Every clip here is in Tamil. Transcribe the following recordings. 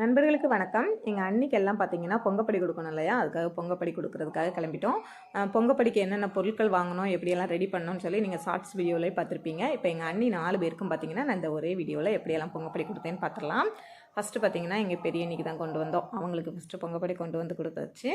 நண்பர்களுக்கு வணக்கம். எங்கள் அன்னைக்கெல்லாம் பார்த்தீங்கன்னா பொங்கப்படி கொடுக்கணும் இல்லையா? அதுக்காக பொங்கப்படி கொடுக்குறதுக்காக கிளம்பிட்டோம். பொங்கப்படிக்கு என்னென்ன பொருட்கள் வாங்கணும் எப்படியெல்லாம் ரெடி பண்ணணும்னு சொல்லி நீங்கள் ஷார்ட்ஸ் வீடியோவில் பார்த்துருப்பீங்க. இப்போ எங்கள் அண்ணி நாலு பேருக்கும் பார்த்தீங்கன்னா நான் இந்த ஒரே வீடியோவில் எப்படியெல்லாம் பொங்கப்படி கொடுத்தேன்னு பார்த்துடலாம் ஃபஸ்ட்டு பார்த்தீங்கன்னா எங்கள் பெரிய அன்னைக்கு தான் கொண்டு வந்தோம். அவங்களுக்கு ஃபஸ்ட்டு பொங்கப்படி கொண்டு வந்து கொடுத்தாச்சு.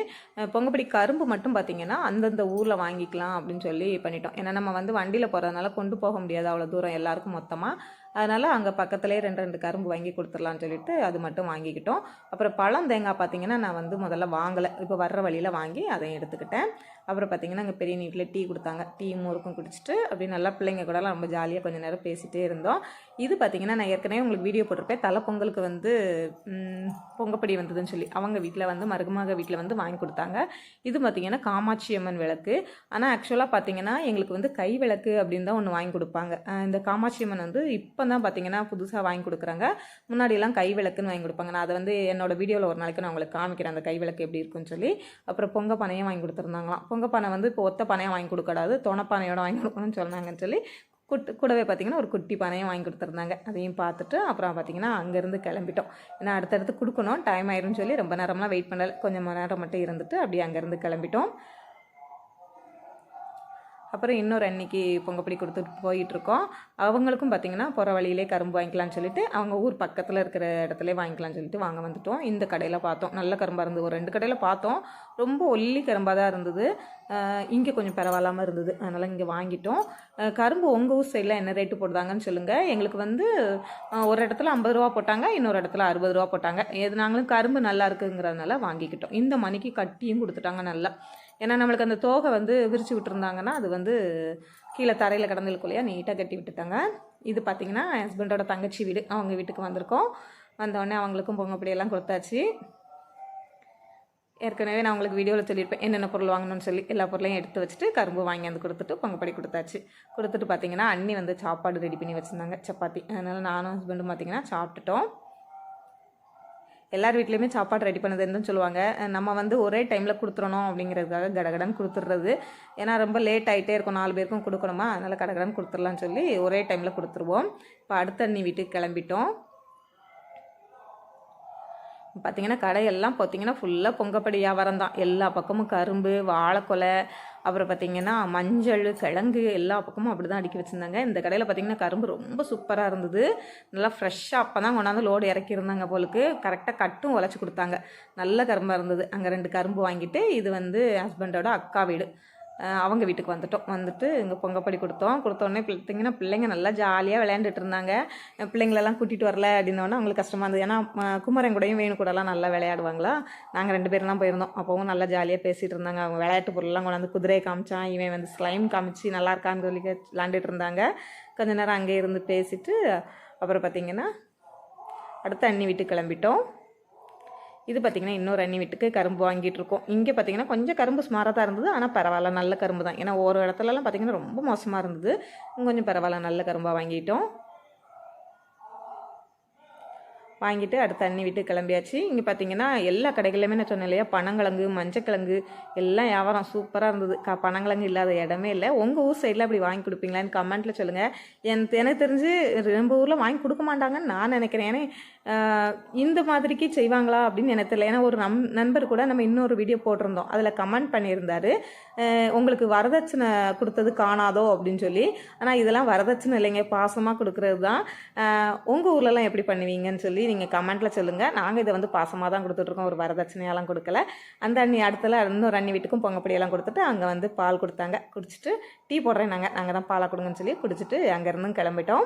பொங்கப்படி கரும்பு மட்டும் பார்த்தீங்கன்னா அந்தந்த ஊரில் வாங்கிக்கலாம் அப்படின்னு சொல்லி பண்ணிட்டோம். ஏன்னா நம்ம வந்து வண்டியில் போகிறதுனால கொண்டு போக முடியாது. அவ்வளோ தூரம் எல்லாருக்கும் மொத்தமாக அதனால் அங்கே பக்கத்துலேயே ரெண்டு ரெண்டு கரும்பு வாங்கி கொடுத்துடலான்னு சொல்லிட்டு அது மட்டும் வாங்கிக்கிட்டோம். அப்புறம் பழம் தேங்காய் பார்த்தீங்கன்னா நான் வந்து முதல்ல வாங்கலை. இப்போ வர்ற வழியில் வாங்கி அதையும் எடுத்துக்கிட்டேன். அப்புறம் பார்த்தீங்கன்னா அங்கே பெரிய வீட்டில் டீ கொடுத்தாங்க. டீ முறுக்கும் குடிச்சிட்டு அப்படியே நல்லா பிள்ளைங்க கூடலாம் ரொம்ப ஜாலியாக கொஞ்சம் நேரம் பேசிகிட்டே இருந்தோம். இது பார்த்தீங்கன்னா நான் ஏற்கனவே உங்களுக்கு வீடியோ போட்டிருப்பேன். தலை பொங்கலுக்கு வந்து பொங்கப்படி வந்ததுன்னு சொல்லி. அவங்க வீட்டில் வந்து மருகமாக வீட்டில் வந்து வாங்கி கொடுத்தாங்க. இது பார்த்தீங்கன்னா காமாட்சி அம்மன் விளக்கு. ஆனால் ஆக்சுவலாக பார்த்தீங்கன்னா எங்களுக்கு வந்து கை விளக்கு அப்படின்னு தான் ஒன்று வாங்கி கொடுப்பாங்க. இந்த காமாட்சி அம்மன் வந்து இப்போ தான் பார்த்தீங்கன்னா புதுசாக வாங்கி கொடுக்குறாங்க. முன்னாடியெல்லாம் கை விளக்குன்னு வாங்கி கொடுப்பாங்க. நான் அதை வந்து என்னோட வீடியோவில் ஒரு நாளைக்கு நான் உங்களுக்கு காமிக்கிறேன். அந்த கை விளக்கு எப்படி இருக்குன்னு சொல்லி. அப்புறம் பொங்க பனையும் வாங்கி கொடுத்துருந்தாங்களாம். பொங்க பானை வந்து இப்போ ஒத்த பானையாக வாங்கி கொடுக்கூடாது தொணப்பானையோட வாங்கி கொடுக்கணும்னு சொன்னாங்கன்னு சொல்லி குட்டு கூடவே பார்த்தீங்கன்னா ஒரு குட்டி பானையும் வாங்கி கொடுத்துருந்தாங்க. அதையும் பார்த்துட்டு அப்புறம் பார்த்தீங்கன்னா அங்கேருந்து கிளம்பிட்டோம். ஏன்னா அடுத்தடுத்து கொடுக்கணும் டைம் ஆயிரும்னு சொல்லி ரொம்ப நேரம்லாம் வெயிட் பண்ணலை. கொஞ்சம் மணி நேரம் மட்டும் இருந்துட்டு அப்படியே அங்கேருந்து கிளம்பிட்டோம். அப்புறம் இன்னொரு அன்னைக்கு பொங்கப்படி கொடுத்துட்டு போயிட்டுருக்கோம். அவங்களுக்கும் பார்த்தீங்கன்னா போகிற வழியிலே கரும்பு வாங்கிக்கலாம்னு சொல்லிட்டு அவங்க ஊர் பக்கத்தில் இருக்கிற இடத்துல வாங்கிக்கலாம்னு சொல்லிட்டு வாங்க வந்துட்டோம். இந்த கடையில் பார்த்தோம். நல்ல கரும்பாக இருந்தது. ஒரு ரெண்டு கடையில் பார்த்தோம். ரொம்ப ஒல்லி கரும்பாக தான் இருந்தது. இங்கே கொஞ்சம் பரவாயில்லாமல் இருந்தது. அதனால் இங்கே வாங்கிட்டோம். கரும்பு உங்கள் ஊர் சைடில் என்ன ரேட்டு போடுதாங்கன்னு சொல்லுங்கள் எங்களுக்கு வந்து ஒரு இடத்துல ஐம்பது ரூபா போட்டாங்க. இன்னொரு இடத்துல அறுபது ரூபா போட்டாங்க. எது நாங்களும் கரும்பு நல்லா இருக்குங்கிறதுனால வாங்கிக்கிட்டோம். இந்த மணிக்கு கட்டியும் கொடுத்துட்டாங்க நல்லா. ஏன்னா நம்மளுக்கு அந்த தோகை வந்து விரிச்சு விட்டுருந்தாங்கன்னா அது வந்து கீழே தரையில் கிடந்திருக்கும் நீட்டாக கட்டி விட்டுட்டாங்க. இது பார்த்தீங்கன்னா என் ஹஸ்பண்டோட தங்கச்சி வீடு. அவங்க வீட்டுக்கு வந்திருக்கோம். வந்தோடனே அவங்களுக்கும் பொங்கப்படியெல்லாம் கொடுத்தாச்சு. ஏற்கனவே நான் உங்களுக்கு வீடியோவில் சொல்லியிருப்பேன் என்னென்ன பொருள் வாங்கணும்னு சொல்லி எல்லா பொருளையும் எடுத்து வச்சுட்டு கரும்பு வாங்கி வந்து கொடுத்துட்டு பொங்கப்படி கொடுத்தாச்சு. கொடுத்துட்டு பார்த்தீங்கன்னா அண்ணி வந்து சாப்பாடு ரெடி பண்ணி வச்சுருந்தாங்க. சப்பாத்தி. அதனால் நானும் ஹஸ்பண்டும் பார்த்தீங்கன்னா சாப்பிட்டுட்டோம். எல்லார் வீட்லேயுமே சாப்பாடு ரெடி பண்ணதுன்னு சொல்லுவாங்க. நம்ம வந்து ஒரே டைமில் கொடுத்துடணும் அப்படிங்கிறதுக்காக கடகடன் கொடுத்துட்றது ஏன்னா ரொம்ப லேட் ஆகிட்டே இருக்கும். நாலு பேருக்கும் கொடுக்கணுமா? அதனால் கடகடன் கொடுத்துடலான்னு சொல்லி ஒரே டைமில் கொடுத்துருவோம். இப்போ அடுத்த அண்ணி வீட்டுக்கு கிளம்பிட்டோம். பார்த்தீங்கன்னா கடையெல்லாம் பார்த்தீங்கன்னா ஃபுல்லாக பொங்கப்படி வியாபாரம் தான். எல்லா பக்கமும் கரும்பு வாழைக்கொலை அப்புறம் பார்த்தீங்கன்னா மஞ்சள் கிழங்கு எல்லா பக்கமும் அப்படி தான் அடுக்கி வச்சுருந்தாங்க. இந்த கடையில் பார்த்தீங்கன்னா கரும்பு ரொம்ப சூப்பராக இருந்தது. நல்லா ஃப்ரெஷ்ஷாக அப்போ தான் கொண்டாந்து லோடு இறக்கியிருந்தாங்க போலுக்கு. கரெக்டாக கட்டும் உழைச்சி கொடுத்தாங்க. நல்ல கரும்பாக இருந்தது. அங்கே ரெண்டு கரும்பு வாங்கிட்டு இது வந்து ஹஸ்பண்டோட அக்கா வீடு. அவங்க வீட்டுக்கு வந்துட்டோம். வந்துட்டு இங்கே பொங்கப்படி கொடுத்தோம். கொடுத்தோடனே பார்த்தீங்கன்னா பிள்ளைங்க நல்லா ஜாலியாக விளையாண்டுட்டு இருந்தாங்க. பிள்ளைங்களெல்லாம் கூட்டிகிட்டு வரல அப்படின்னோடனே அவங்களுக்கு கஷ்டமாக இருந்தது. ஏன்னா குமரன் கூடயும் வேணு கூடலாம் நல்லா விளையாடுவாங்களா? நாங்கள் ரெண்டு பேரும் தான் போயிருந்தோம். அப்போவும் நல்லா ஜாலியாக பேசிகிட்டு இருந்தாங்க. அவங்க விளையாட்டு பொருள்லாம் கொண்டாந்து குதிரையை காமிச்சான். இவன் வந்து ஸ்லைம் காமிச்சு நல்லா இருக்கான்னு சொல்லி விளாண்டுட்டு இருந்தாங்க. கொஞ்ச நேரம் அங்கே இருந்து பேசிட்டு அப்புறம் பார்த்தீங்கன்னா அடுத்து அண்ணி வீட்டுக்கு கிளம்பிட்டோம். இது பார்த்திங்கன்னா இன்னொரு அண்ணி வீட்டுக்கு கரும்பு வாங்கிட்டு இருக்கோம். இங்கே பார்த்தீங்கன்னா கொஞ்சம் கரும்பு சுமாராக தான் இருந்தது. ஆனால் பரவாயில்ல நல்ல கரும்பு தான். ஏன்னா ஒரு இடத்துலலாம் பார்த்தீங்கன்னா ரொம்ப மோசமாக இருந்தது. கொஞ்சம் பரவாயில்ல நல்ல கரும்பாக வாங்கிட்டோம். வாங்கிட்டு அடுத்த தண்ணி விட்டு கிளம்பியாச்சு. இங்கே பார்த்தீங்கன்னா எல்லா கடைகளிலுமே நான் சொன்னேன் இல்லையா? பனங்கிழங்கு மஞ்சக்கிழங்கு எல்லாம் வியாபாரம் சூப்பராக இருந்தது. க பனங்கிழங்கு இல்லாத இடமே இல்லை. உங்கள் ஊர் சைடில் அப்படி வாங்கி கொடுப்பீங்களான்னு கமெண்ட்டில் சொல்லுங்கள் என் எனக்கு தெரிஞ்சு நம்ம ஊரில் வாங்கி கொடுக்க மாட்டாங்கன்னு நான் நினைக்கிறேன். ஏன்னா இந்த மாதிரிக்கு செய்வாங்களா அப்படின்னு எனக்கு தெரியல. ஏன்னா ஒரு நம் நண்பர் கூட நம்ம இன்னொரு வீடியோ போட்டிருந்தோம். அதில் கமெண்ட் பண்ணியிருந்தார். உங்களுக்கு வரதட்சணை கொடுத்தது காணாதோ அப்படின்னு சொல்லி. ஆனால் இதெல்லாம் வரதட்சணை இல்லைங்க. பாசமாக கொடுக்குறது தான் உங்கள் ஊர்லலாம் எப்படி பண்ணுவீங்கன்னு சொல்லி நீங்கள் கமெண்ட்டில் சொல்லுங்கள் நாங்கள் இதை வந்து பாசமாக தான் கொடுத்துட்ருக்கோம். ஒரு வரதட்சணையெல்லாம் கொடுக்கல. அந்த அண்ணி அடுத்தல இன்னொரு அண்ணி வீட்டுக்கும் பொங்கப்படியெல்லாம் கொடுத்துட்டு அங்கே வந்து பால் கொடுத்தாங்க. குடிச்சிட்டு டீ போடுறேன் நாங்கள் நாங்கள் தான் பாலாக கொடுங்கன்னு சொல்லி குடிச்சிட்டு அங்கேருந்தும் கிளம்பிட்டோம்.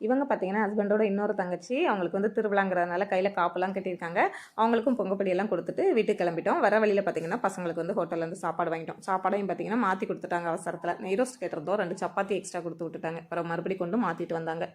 இவங்க பார்த்தீங்கன்னா ஹஸ்பண்டோட இன்னொரு தங்கச்சி. அவங்களுக்கு வந்து திருவிழாங்கிறதுனால கையில் காப்பெல்லாம் கட்டியிருக்காங்க. அவங்களுக்கும் பொங்கப்படியெல்லாம் கொடுத்துட்டு வீட்டுக்கு கிளம்பிட்டோம். வர வழியில் பார்த்தீங்கன்னா பசங்களுக்கு வந்து ஹோட்டல்லேருந்து சாப்பாடு வாங்கிட்டோம். சாப்பாடையும் பார்த்தீங்கன்னா மாற்றி கொடுத்துட்டாங்க அவசரத்தில். நெய் ரோஸ்ட் கேட்டிருந்தோம் ரெண்டு சப்பாத்தி எக்ஸ்ட்ரா கொடுத்து விட்டுட்டாங்க. அப்புறம் மறுபடியும் கொண்டு மாற்றிட்டு வந்தாங்க.